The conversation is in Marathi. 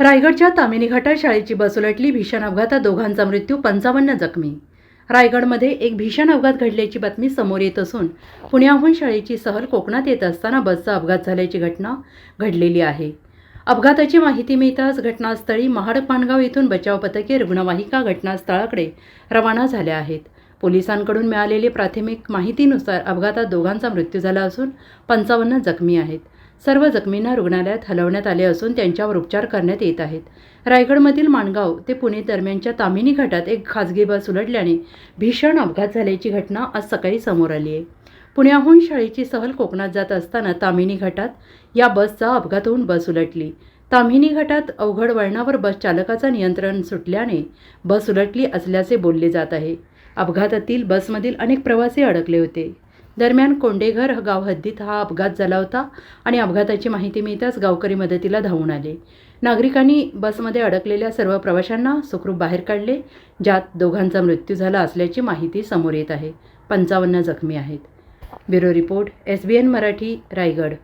रायगडच्या तामिनी घाटात शाळेची बस उलटली भीषण अपघातात दोघांचा मृत्यू पंचावन्न जखमी. रायगडमध्ये एक भीषण अपघात घडल्याची बातमी समोर येत असून पुण्याहून शाळेची सहल कोकणात येत असताना बसचा अपघात झाल्याची घटना घडलेली आहे. अपघाताची माहिती मिळताच घटनास्थळी महाड पानगाव येथून बचाव पथके रुग्णवाहिका घटनास्थळाकडे रवाना झाल्या आहेत. पोलिसांकडून मिळालेली प्राथमिक माहितीनुसार अपघातात दोघांचा मृत्यू झाला असून पंचावन्न जखमी आहेत. सर्व जखमींना रुग्णालयात हलवण्यात आले असून त्यांच्यावर उपचार करण्यात येत आहेत. रायगडमधील माणगाव ते पुणे दरम्यानच्या तामिनी घाटात एक खाजगी बस उलटल्याने भीषण अपघात झाल्याची घटना आज सकाळी समोर आली आहे. पुण्याहून शाळेची सहल कोकणात जात असताना तामिनी घाटात या बसचा अपघात होऊन बस उलटली. ताम्हिणी घाटात अवघड वळणावर बस चालकाचं नियंत्रण सुटल्याने बस उलटली असल्याचे बोलले जात आहे. अपघातातील बसमधील अनेक प्रवासी अडकले होते. दरम्यान कोंडेघर गाव हद्दीत हा अपघात झाला होता आणि अपघाताची माहिती मिळताच गावकरी मदतीला धावून आले. नागरिकांनी बसमध्ये अडकलेल्या सर्व प्रवाशांना सुखरूप बाहेर काढले ज्यात दोघांचा मृत्यू झाला असल्याची माहिती समोर येत आहे. पंचावन्न जखमी आहेत. Bureau report S B N Marathi Raigad.